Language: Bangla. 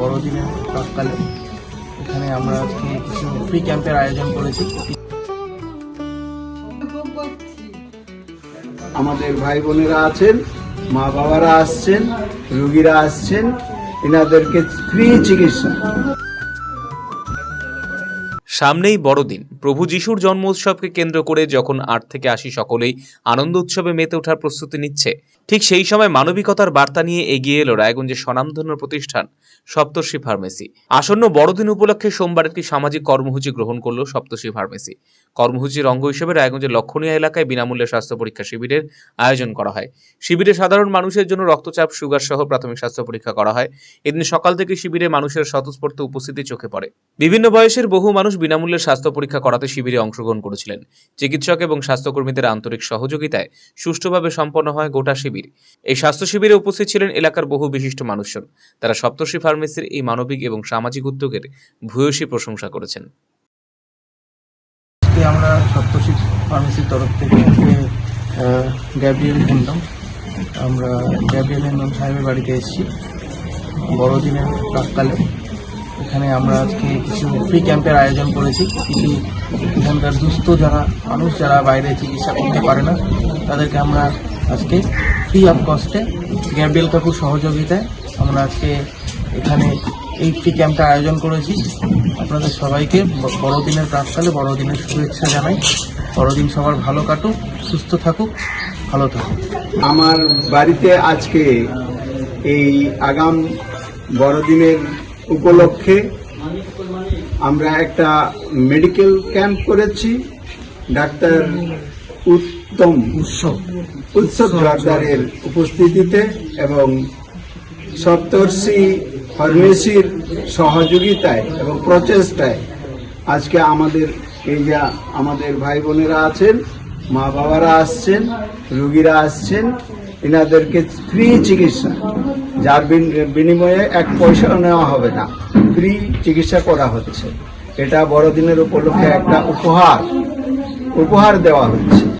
বড়দিনের প্রাককালে এখানে আমরা আজকে কিছু ফ্রি ক্যাম্পের আয়োজন করেছি। আমাদের ভাই বোনেরা আছেন, মা বাবারা আসছেন, রুগীরা আসছেন, এনাদেরকে ফ্রি চিকিৎসা। সামনেই বড়দিন। প্রভু যিশুর জন্ম উৎসবকে কেন্দ্র করে যখন আট থেকে আশি সকলেই আনন্দ উৎসবে মেতে ওঠার প্রস্তুতি নিচ্ছে, ঠিক সেই সময় মানবিকতার বার্তা নিয়ে এগিয়ে এলো রায়গঞ্জের স্বনামধন্য প্রতিষ্ঠান, সপ্তর্ষি ফার্মেসি। আসন্ন বড়দিন উপলক্ষে সোমবার একটি সামাজিক কর্মসূচি গ্রহণ করল সপ্তর্ষি ফার্মেসি। কর্মসূচির অঙ্গ হিসেবে রায়গঞ্জের লক্ষণীয় এলাকায় বিনামূল্যে স্বাস্থ্য পরীক্ষা শিবিরের আয়োজন করা হয়। শিবিরে সাধারণ মানুষের জন্য রক্তচাপ, সুগার সহ প্রাথমিক স্বাস্থ্য পরীক্ষা করা হয়। এদিন সকাল থেকে শিবিরে মানুষের স্বতঃস্ফূর্ত উপস্থিতি চোখে পড়ে। বিভিন্ন বয়সের বহু মানুষ বিনামূল্যে স্বাস্থ্য পরীক্ষা করাতে শিবিরে অংশগ্রহণ করেছিলেন। চিকিৎসক এবং স্বাস্থ্যকর্মীদের আন্তরিক সহযোগিতায় সুষ্ঠুভাবে সম্পন্ন হয় গোটা শিবির। এই স্বাস্থ্য শিবিরে উপস্থিত ছিলেন এলাকার বহু বিশিষ্ট মানুষজন। তারা সপ্তর্ষি ফার্মেসির এই মানবিক এবং সামাজিক উদ্যোগের ভূয়সী প্রশংসা করেছেন। আমরা সপ্তশী ফার্মেসির তরফ থেকে গ্যাব্রিয়েল হেন্দম আমরা গ্যাব্রিয়েল হেন্দম সাহেবের বাড়িতে এসেছি। বড়দিনের প্রাককালে। এখানে আমরা আজকে কিছু ফ্রি ক্যাম্পের আয়োজন করেছি। কিছু এখানকার দুস্থ যারা, মানুষ যারা বাইরে চিকিৎসা করতে পারে না, তাদেরকে আমরা আজকে ফ্রি অফ কস্টে গ্যাব্রিয়েল কাকুর সহযোগিতায় আমরা আজকে এখানে এই ফ্রি ক্যাম্পটা আয়োজন করেছি। আপনাদের সবাইকে বড়দিনের প্রাককালে বড়দিনের শুভেচ্ছা জানাই। বড়দিন সবার ভালো কাটুক, সুস্থ থাকুক, ভালো থাকুক। আমার বাড়িতে আজকে এই আগাম বড়দিনের উপলক্ষে আমরা একটা মেডিকেল ক্যাম্প করেছি ডাক্তার উত্তম উৎসব। উৎসব জোয়ারদারের উপস্থিতিতে এবং সপ্তর্ষি ফার্মেসির সহযোগিতায় এবং প্রচেষ্টায় আজকে আমাদের এই যে আমাদের ভাই বোনেরা আছেন মা বাবারা আসছেন রুগীরা আসছেন এনাদেরকে ফ্রি চিকিৎসা। যার বিন- বিনিময়ে এক পয়সাও নেওয়া হবে না। ফ্রি চিকিৎসা করা হচ্ছে। এটা বড়দিনের উপলক্ষে একটা উপহার। উপহার দেওয়া হচ্ছে।